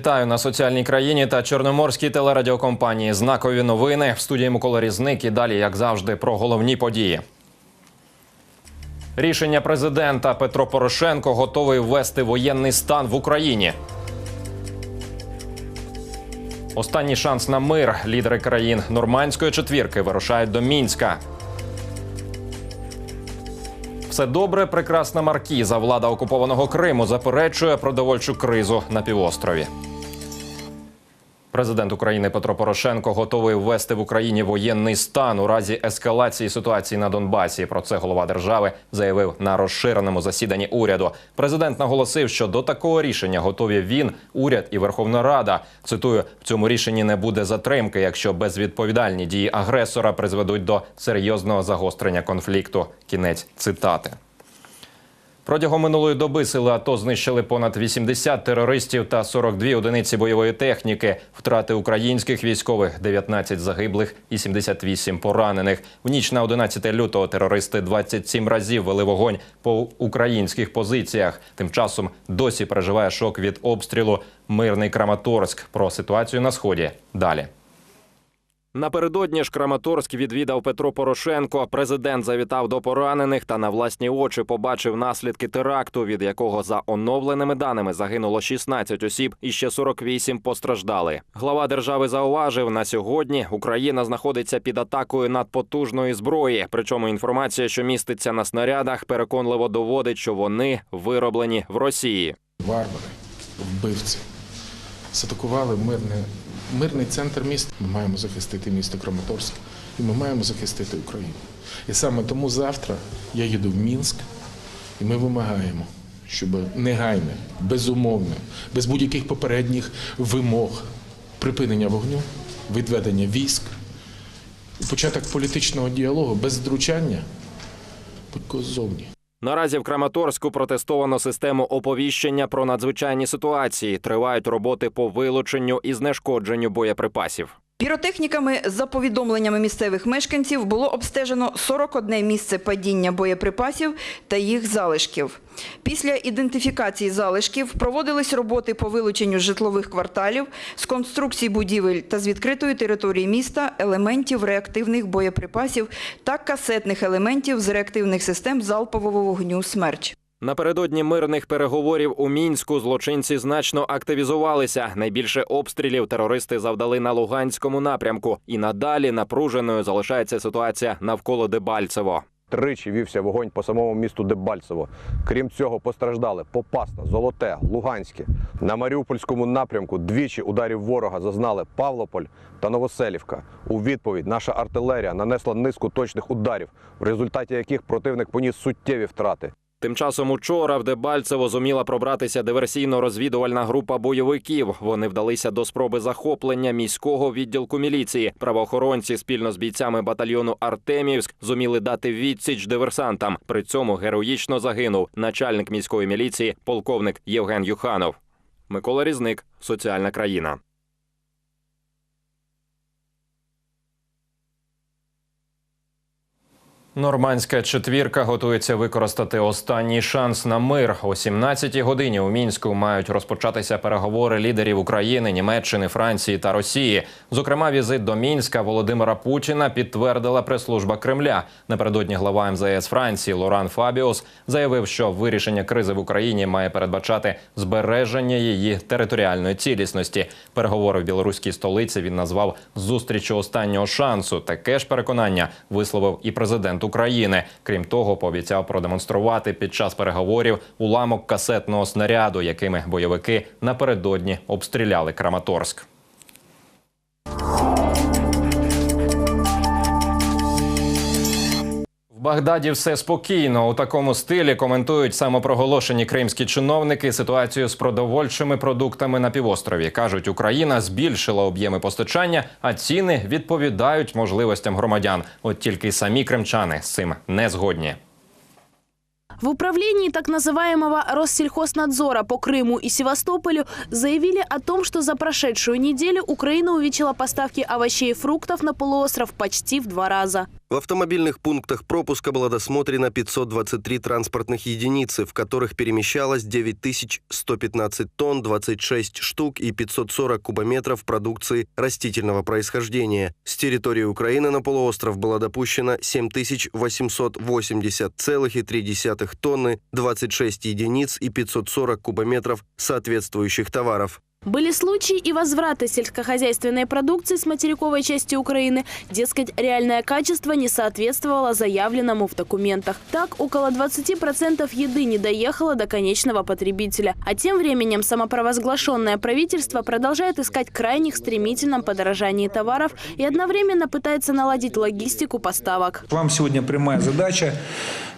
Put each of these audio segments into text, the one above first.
Вітаю на соціальній країні та чорноморській телерадіокомпанії. Знакові новини в студії Микола Різник і далі, як завжди, про головні події. Рішення президента Петро Порошенко готовий ввести воєнний стан в Україні. Останній шанс на мир. Лідери країн нормандської четвірки вирушають до Мінська. Все добре, прекрасна маркіза. Влада окупованого Криму заперечує продовольчу кризу на півострові. Президент України Петро Порошенко готовий ввести в Україні воєнний стан у разі ескалації ситуації на Донбасі. Про це голова держави заявив на розширеному засіданні уряду. Президент наголосив, що до такого рішення готові він, уряд і Верховна Рада. Цитую, в цьому рішенні не буде затримки, якщо безвідповідальні дії агресора призведуть до серйозного загострення конфлікту. Кінець цитати. Протягом минулої доби сили АТО знищили понад 80 терористів та 42 одиниці бойової техніки. Втрати українських військових 19 загиблих і 78 поранених. В ніч на 11 лютого терористи 27 разів вели вогонь по українських позиціях. Тим часом досі переживає шок від обстрілу мирний Краматорськ. Про ситуацію на сході далі. Напередодні ж Краматорськ відвідав Петро Порошенко. Президент завітав до поранених та на власні очі побачив наслідки теракту, від якого за оновленими даними загинуло 16 осіб і ще 48 постраждали. Глава держави зауважив, на сьогодні Україна знаходиться під атакою надпотужної зброї. Причому інформація, що міститься на снарядах, переконливо доводить, що вони вироблені в Росії. варвари, вбивці затакували мирне, мирний центр міста. Ми маємо захистити місто Краматорськ і ми маємо захистити Україну. І саме тому завтра я їду в Мінськ, і ми вимагаємо, щоб негайне, безумовне, без будь-яких попередніх вимог припинення вогню, відведення військ, початок політичного діалогу без втручання будь-кого ззовні. Наразі в Краматорську протестовано систему оповіщення про надзвичайні ситуації. Тривають роботи по вилученню і знешкодженню боєприпасів. Піротехніками, за повідомленнями місцевих мешканців, було обстежено 41 місце падіння боєприпасів та їх залишків. Після ідентифікації залишків проводились роботи по вилученню житлових кварталів, з конструкцій будівель та з відкритої території міста елементів реактивних боєприпасів та касетних елементів з реактивних систем залпового вогню «Смерч». Напередодні мирних переговорів у мінську злочинці значно активізувалися. Найбільше обстрілів терористи завдали на Луганському напрямку, і надалі напруженою залишається ситуація навколо Дебальцево. Тричі вівся вогонь по самому місту Дебальцево. Крім цього, постраждали Попасна, Золоте, Луганське. На Маріупольському напрямку двічі ударів ворога зазнали Павлополь та Новоселівка. У відповідь наша артилерія нанесла низку точних ударів, в результаті яких противник поніс суттєві втрати. Тим часом учора в Дебальцево зуміла пробратися диверсійно-розвідувальна група бойовиків. Вони вдалися до спроби захоплення міського відділку міліції. Правоохоронці спільно з бійцями батальйону Артемівськ зуміли дати відсіч диверсантам. При цьому героїчно загинув начальник міської міліції, полковник Євген Юханов. Микола Різник, соціальна країна. Нормандська четвірка готується використати останній шанс на мир. О 17-й годині у мінську мають розпочатися переговори лідерів України, Німеччини, Франції та Росії. Зокрема, візит до мінська Володимира Путіна підтвердила прес-служба Кремля. Напередодні глава МЗС Франції Лоран Фабіус заявив, що вирішення кризи в Україні має передбачати збереження її територіальної цілісності. Переговори в білоруській столиці він назвав зустрічю останнього шансу. Таке ж переконання висловив і президент. Крім того, пообіцяв продемонструвати під час переговорів уламок касетного снаряду, якими бойовики напередодні обстріляли Краматорськ. В Багдаді все спокійно. У такому стилі коментують самопроголошені кримські чиновники ситуацію з продовольчими продуктами на півострові. кажуть, Україна збільшила об'єми постачання, а ціни відповідають можливостям громадян. От тільки самі кримчани з цим не згодні. В управлении так называемого Россельхознадзора по Крыму и Севастополю заявили о том, что за прошедшую неделю Украина увеличила поставки овощей и фруктов на полуостров почти в два раза. В автомобильных пунктах пропуска было досмотрено 523 транспортных единицы, в которых перемещалось 9115 тонн, 26 штук и 540 кубометров продукции растительного происхождения. С территории Украины на полуостров было допущено 7880,3 тонны, 26 единиц и 540 кубометров соответствующих товаров. Были случаи и возврата сельскохозяйственной продукции с материковой части Украины. Дескать, реальное качество не соответствовало заявленному в документах. Так, около 20% еды не доехало до конечного потребителя. А тем временем самопровозглашенное правительство продолжает искать крайних стремительном подорожании товаров и одновременно пытается наладить логистику поставок. Вам сегодня прямая задача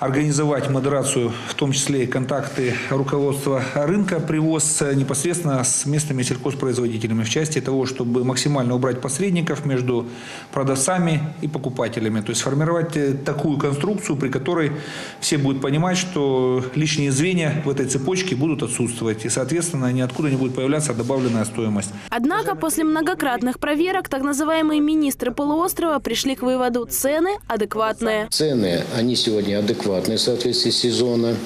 организовать модерацию, в том числе и контакты руководства рынка, привоз непосредственно с местными сельхозпроизводителями в части того, чтобы максимально убрать посредников между продавцами и покупателями. То есть сформировать э, такую конструкцию, при которой все будут понимать, что лишние звенья в этой цепочке будут отсутствовать. И, соответственно, ниоткуда не будет появляться добавленная стоимость. Однако после многократных проверок так называемые министры полуострова пришли к выводу – цены адекватные. Цены, они сегодня адекватные в соответствии с сезона.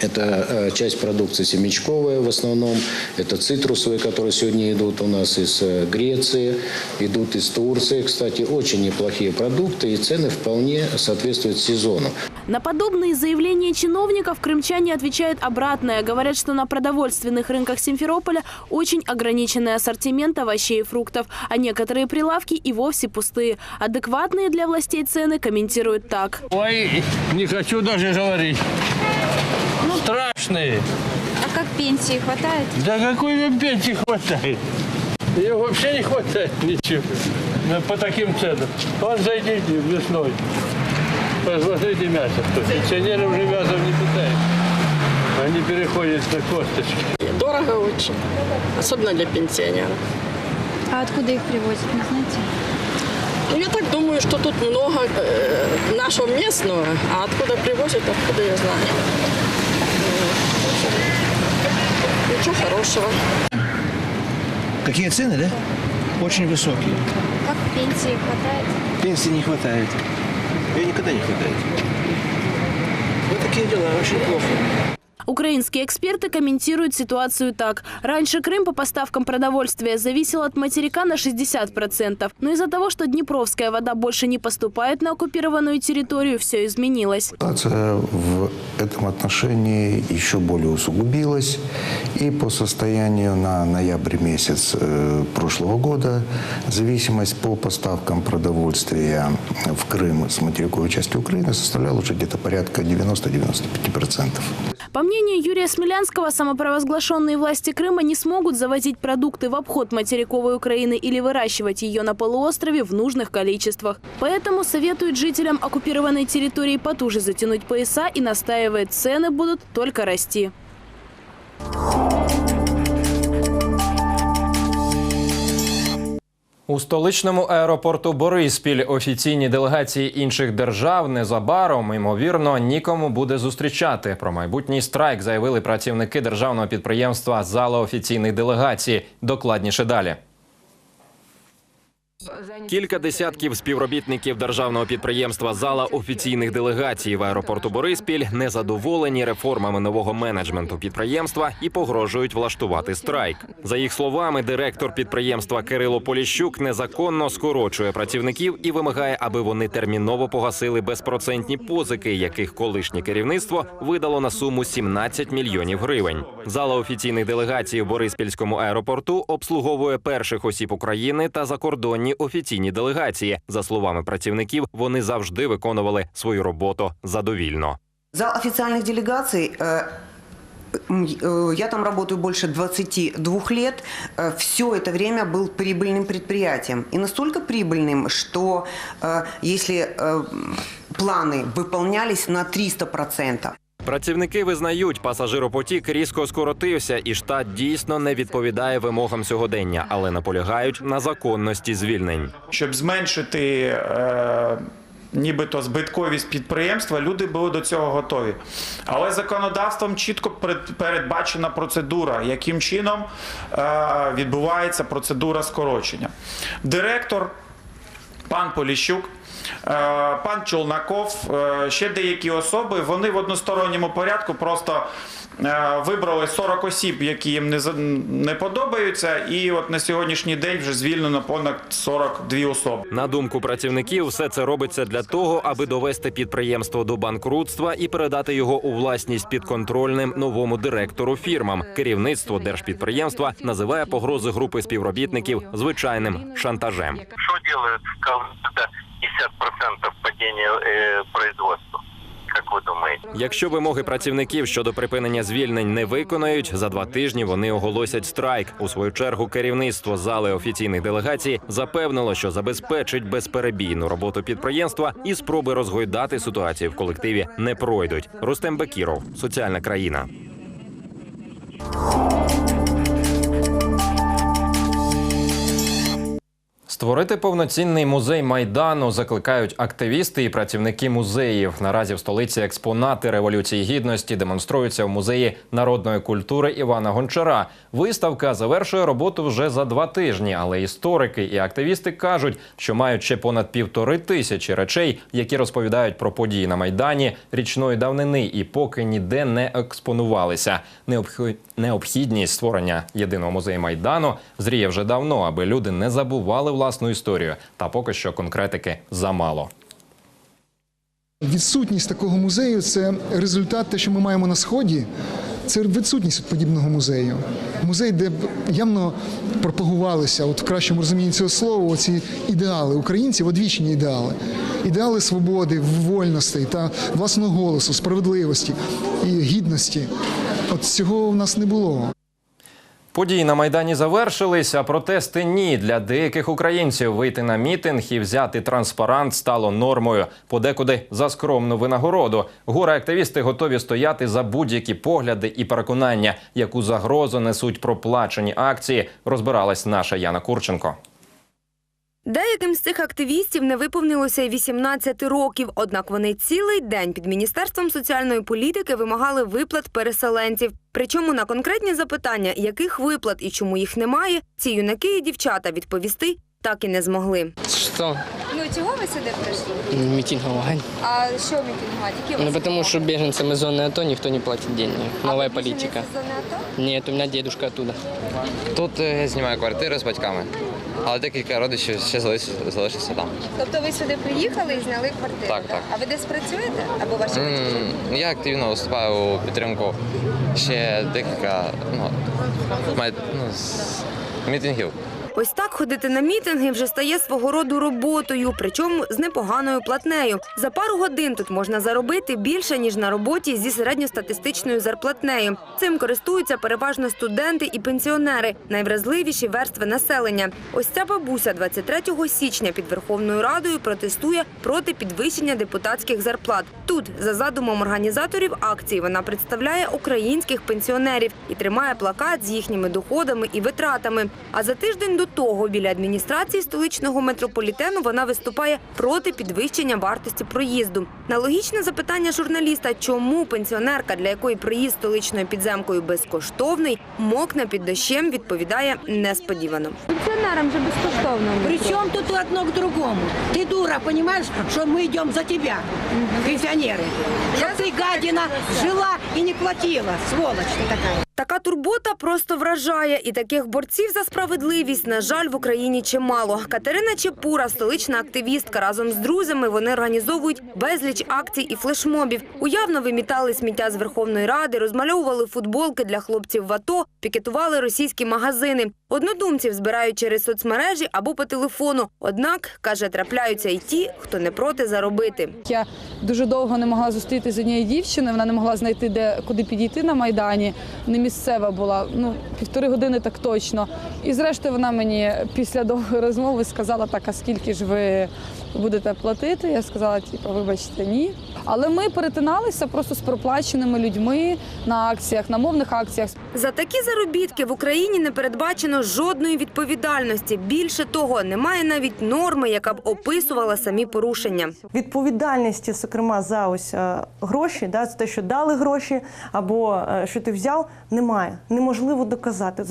Это э, часть продукции семечковая в основном, это цитрусовые, которые сегодня идут у нас из э, Греции, идут из Турции. Кстати, очень неплохие продукты, и цены вполне соответствуют сезону. На подобные заявления чиновников крымчане отвечают обратное. Говорят, что на продовольственных рынках Симферополя очень ограниченный ассортимент овощей и фруктов, а некоторые прилавки и вовсе пустые. Адекватные для властей цены комментируют так. Ой, не хочу даже говорить. Страшные. А как пенсии хватает? Да какой вам пенсии хватает? Ее вообще не хватает ничего. По таким ценам. Вон зайдите весной. Посмотрите мясо. Пенсионеры уже мясом не питают. Они переходят на косточки. Дорого очень, особенно для пенсионеров. А откуда их привозят, не знаете? Ну, Я так думаю, что тут много э, нашего местного, а откуда привозят, откуда я знаю. Ничего хорошего. Какие цены, да? Очень высокие. Как пенсии хватает? Пенсии не хватает. Ее никогда не хватает. Вот такие дела, очень плохо. Украинские эксперты комментируют ситуацию так. Раньше Крым по поставкам продовольствия зависел от материка на 60%. Но из-за того, что Днепровская вода больше не поступает на оккупированную территорию, все изменилось. Ситуация в этом отношении еще более усугубилась. И по состоянию на ноябрь месяц э, прошлого года зависимость по поставкам продовольствия в Крым с материковой части Украины составляла уже где-то порядка 90-95%. По мнению Юрия Смелянского, самопровозглашенные власти Крыма не смогут завозить продукты в обход материковой Украины или выращивать ее на полуострове в нужных количествах. Поэтому советуют жителям оккупированной территории потуже затянуть пояса и настаивает, цены будут только расти. У столичному аеропорту Бориспіль офіційні делегації інших держав незабаром, ймовірно, нікому буде зустрічати. Про майбутній страйк заявили працівники державного підприємства Зала офіційних делегацій. Докладніше далі. Кілька десятків співробітників державного підприємства Зала офіційних делегацій в аеропорту Бориспіль незадоволені реформами нового менеджменту підприємства і погрожують влаштувати страйк. За їх словами, директор підприємства Кирило Поліщук незаконно скорочує працівників і вимагає, аби вони терміново погасили безпроцентні позики, яких колишнє керівництво видало на суму 17 мільйонів гривень. Зала офіційних делегацій в Бориспільському аеропорту обслуговує перших осіб України та закордонні офіційні делегації. За словами працівників, вони завжди виконували свою роботу задовільно. Зал официальных делегаций, э, м, э, я там работаю больше 22 лет, все это время был прибыльным предприятием. И настолько прибыльным, что э, если э, планы выполнялись на 300%, Працівники визнають, пасажиропотік різко скоротився, і штат дійсно не відповідає вимогам сьогодення, але наполягають на законності звільнень. щоб зменшити е, нібито збитковість підприємства, люди були до цього готові. Але законодавством чітко перед- передбачена процедура, яким чином е, відбувається процедура скорочення. Директор пан Поліщук пан Чолнаков, е, ще деякі особи, вони в односторонньому порядку просто е, вибрали 40 осіб, які їм не, не подобаються, і от на сьогоднішній день вже звільнено понад 42 особи. На думку працівників, все це робиться для того, аби довести підприємство до банкрутства і передати його у власність підконтрольним новому директору фірмам. Керівництво держпідприємства називає погрози групи співробітників звичайним шантажем. Делают, когда 50% падения э, производства? Как вы думаете? Якщо вимоги працівників щодо припинення звільнень не виконають, за два тижні вони оголосять страйк. У свою чергу керівництво зали офіційних делегацій запевнило, що забезпечить безперебійну роботу підприємства і спроби розгойдати ситуацію в колективі не пройдуть. Рустем Бекіров, соціальна країна. Створити повноцінний музей майдану закликають активісти і працівники музеїв. Наразі в столиці експонати революції гідності демонструються в музеї народної культури Івана Гончара. Виставка завершує роботу вже за два тижні, але історики і активісти кажуть, що мають ще понад півтори тисячі речей, які розповідають про події на майдані річної давнини, і поки ніде не експонувалися. Необхідність створення єдиного музею майдану зріє вже давно, аби люди не забували власну історію. Та поки що конкретики замало. Відсутність такого музею це результат те, що ми маємо на сході. Це відсутність подібного музею. Музей, де явно пропагувалися, от в кращому розумінні цього слова, ці ідеали українців, одвічні ідеали. Ідеали свободи, вольностей та власного голосу, справедливості і гідності. От цього в нас не було. Події на майдані завершились, а протести ні. Для деяких українців вийти на мітинг і взяти транспарант стало нормою. Подекуди за скромну винагороду. Гори активісти готові стояти за будь-які погляди і переконання, яку загрозу несуть проплачені акції. Розбиралась наша Яна Курченко. Деяким з цих активістів не виповнилося й 18 років, однак вони цілий день під Міністерством соціальної політики вимагали виплат переселенців. Причому на конкретні запитання, яких виплат і чому їх немає, ці юнаки і дівчата відповісти так і не змогли. Что? Ну, чого ви сюди прийшли? Митинговать. А що мітингувати? Які Ну, вас потому что беженцам из зоны АТО никто не платит деньги. Новая политика. з зони АТО? Нет, у меня дедушка оттуда. Тут е, я знімаю квартиру з батьками, але декілька родичів ще залишилися там. Тобто ви сюди приїхали і зняли квартиру? Так, так. А ви десь працюєте? Або ваші батьки? Я активно виступаю у підтримку ще декілька ну, ну, мітингів. Ось так ходити на мітинги вже стає свого роду роботою, причому з непоганою платнею. За пару годин тут можна заробити більше ніж на роботі зі середньостатистичною зарплатнею. Цим користуються переважно студенти і пенсіонери, найвразливіші верстви населення. Ось ця бабуся 23 січня під Верховною Радою протестує проти підвищення депутатських зарплат. Тут, за задумом організаторів акції, вона представляє українських пенсіонерів і тримає плакат з їхніми доходами і витратами. А за тиждень до того біля адміністрації столичного метрополітену вона виступає проти підвищення вартості проїзду. На логічне запитання журналіста, чому пенсіонерка, для якої проїзд столичною підземкою безкоштовний, мокне під дощем, відповідає несподівано. Пенсионерам же бесплатно. Причем тут одно к другому? Ты дура, понимаешь, что мы идем за тебя, пенсионеры. Чтоб ты, гадина, жила и не платила, сволочь ты такая. Така турбота просто вражає, і таких борців за справедливість, на жаль, в Україні чимало. Катерина Чепура, столична активістка, разом з друзями вони організовують безліч акцій і флешмобів. Уявно вимітали сміття з Верховної Ради, розмальовували футболки для хлопців в АТО, пікетували російські магазини. Однодумців збирають через соцмережі або по телефону. Однак, каже, трапляються і ті, хто не проти заробити. Я дуже довго не могла зустріти з однією дівчиною, вона не могла знайти, де куди підійти на майдані. Місцева була, ну півтори години так точно. І зрештою вона мені після довгої розмови сказала, так, а скільки ж ви будете платити? Я сказала, типу, вибачте, ні. Але ми перетиналися просто з проплаченими людьми на акціях, на мовних акціях. За такі заробітки в Україні не передбачено жодної відповідальності. Більше того, немає навіть норми, яка б описувала самі порушення. Відповідальності, зокрема, за ось е, гроші, да, за те, що дали гроші або е, що ти взяв, немає. Неможливо доказати.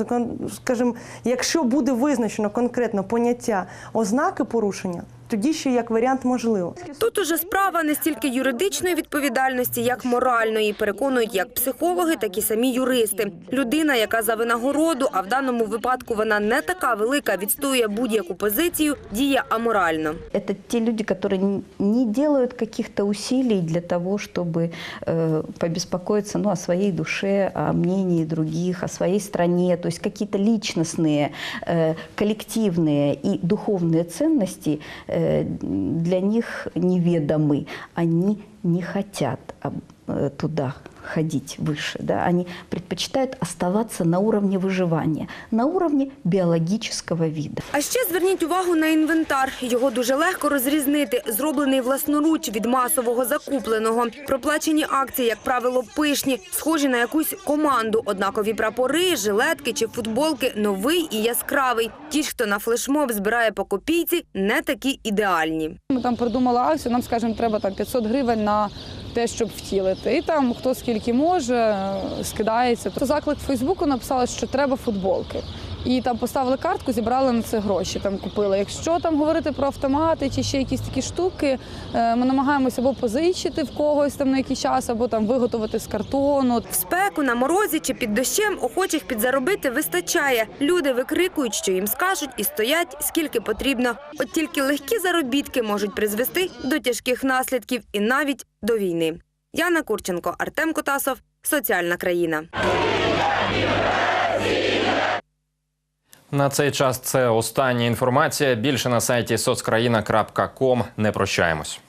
Скажімо, якщо буде визначено конкретно поняття ознаки порушення, тоді ще як варіант можливо. Тут уже справа не стільки юридичної відповідальності, як моральної, переконують як психологи, так і самі юристи. Людина, яка за винагороду, а в даному випадку вона не така велика, відстоює будь-яку позицію, діє аморально. Это те люди, которые н- не делают каких-то усилий для того, чтобы э, побеспокоиться ну, о своей душе, о мнении других, о своей стране. То есть какие-то личностные, э, коллективные и духовные ценности э, для них неведомы. Они не хотят э, туда ходить выше. Да? Они предпочитают оставаться на уровне выживания, на уровне биологического вида. А ще зверніть увагу на інвентар. Його дуже легко розрізнити. Зроблений власноруч від масового закупленого. Проплачені акції, як правило, пишні, схожі на якусь команду. Однакові прапори, жилетки чи футболки новий і яскравий. Ті хто на флешмоб збирає по копійці, не такі ідеальні. Ми там придумали акцію, нам, скажімо, треба там 500 гривень на те, щоб втілити. І там хто скільки може, е, скидається. То заклик в Фейсбуку написали, що треба футболки. І там поставили картку, зібрали на це гроші. Там купили. Якщо там говорити про автомати чи ще якісь такі штуки, е, ми намагаємося або позичити в когось там на якийсь час, або там виготовити з картону. В спеку, на морозі чи під дощем охочих підзаробити вистачає. Люди викрикують, що їм скажуть, і стоять скільки потрібно. От тільки легкі заробітки можуть призвести до тяжких наслідків і навіть до війни. Яна Курченко, Артем Котасов, Соціальна країна. На цей час це остання інформація. Більше на сайті соцкраїна.ком. Не прощаємось.